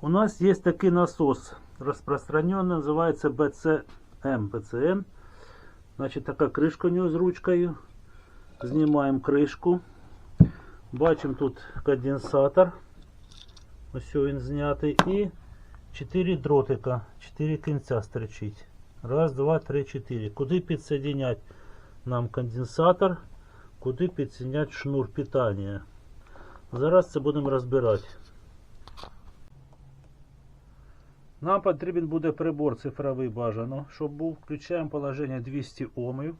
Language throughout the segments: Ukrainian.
У нас есть такой насос, распространенный, называется BCM. BCM. Значит, такая крышка у него з ручкою. Знімаємо кришку. Бачимо тут конденсатор. Ось він знятий. І 4 дротика, 4 кінця стричить. Раз, два, три, чотири. Куди підсоединять нам конденсатор, куди підсоединять шнур питання. Зараз це будемо розбирати. Нам потрібен буде прибор цифровий бажано, щоб був. Включаємо положення 200 Омів.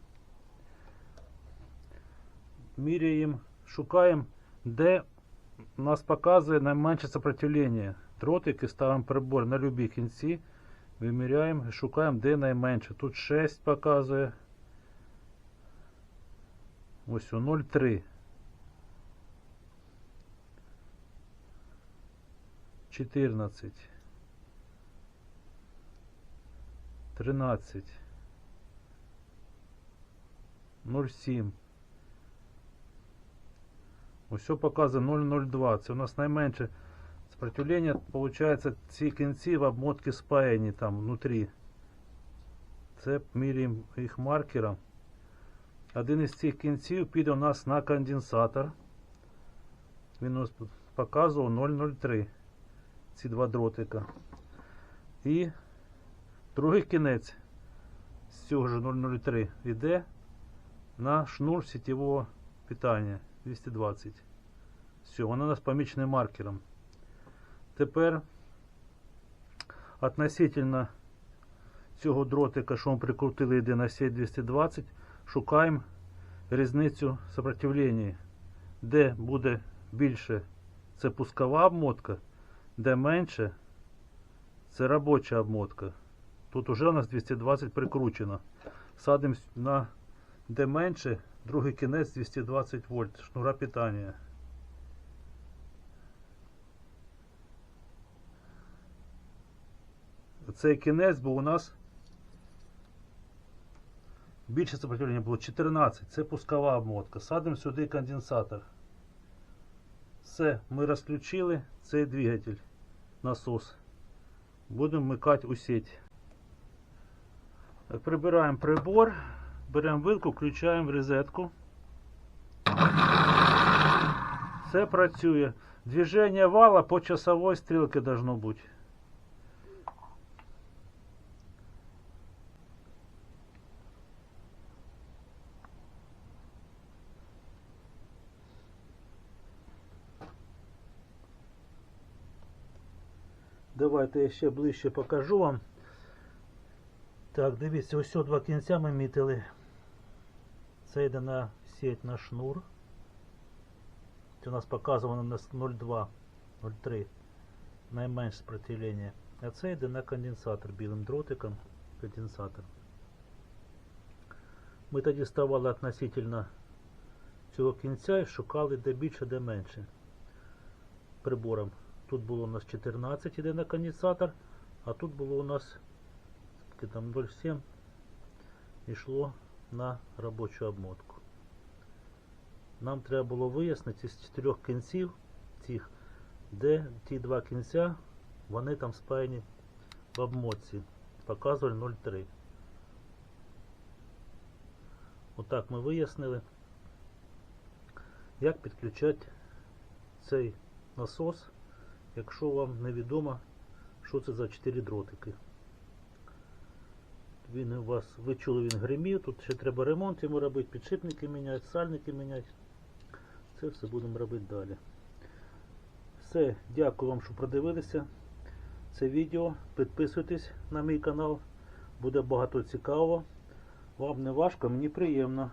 Міряємо, шукаємо, де нас показує найменше сопротивлення. Дротики ставимо прибор на любі кінці. Виміряємо шукаємо, де найменше. Тут 6 показує. Ось у 0,3. 14. 13. 0,7. Ось показує 0,02. Це у нас найменше сопротивлення. Получається, ці кінці в обмотці спаяні там внутрі. Це міряємо їх маркером. Один із цих кінців піде у нас на конденсатор. Він у нас показував 0,03. Ці два дротика. І другий кінець з цього ж 003 йде на шнур сетевого питання 220. Все, воно у нас помічене маркером. Тепер относительно цього дротика, що ми прикрутили йде на сеть 220, шукаємо різницю сопротивлення, де буде більше це пускова обмотка, де менше це робоча обмотка. Тут уже у нас 220 прикручено. Садимо на де менше, другий кінець 220 вольт, шнура питання. Цей кінець був у нас більше сопротивлення було 14. Це пускова обмотка. Садимо сюди конденсатор. Все, ми розключили цей двигатель, насос. Будемо вмикати у сеть. Прибираємо прибор, беремо вилку, включаємо в розетку. Все працює. Движение вала по часовой стрелке должно бути. Давайте я ще ближче покажу вам. Так, дивіться, ось два кінця ми мітили. Це йде на сеть на шнур. Це у нас показано на 0,2, 0,3. Найменше сопротивлення. А це йде на конденсатор білим дротиком. Конденсатор. Ми тоді ставали относительно цього кінця і шукали де більше, де менше. Прибором. Тут було у нас 14 іде на конденсатор, а тут було у нас скільки там 0,7 йшло на робочу обмотку. Нам треба було вияснити з чотирьох кінців цих, де ті два кінця, вони там спаяні в обмотці. Показували 0,3. Отак ми вияснили, як підключати цей насос якщо вам невідомо, що це за 4 дротики. Він у вас, ви чули, він гримів, тут ще треба ремонт йому робити, підшипники міняти, сальники міняти. Це все будемо робити далі. Все, дякую вам, що продивилися це відео. Підписуйтесь на мій канал, буде багато цікавого. Вам не важко, мені приємно.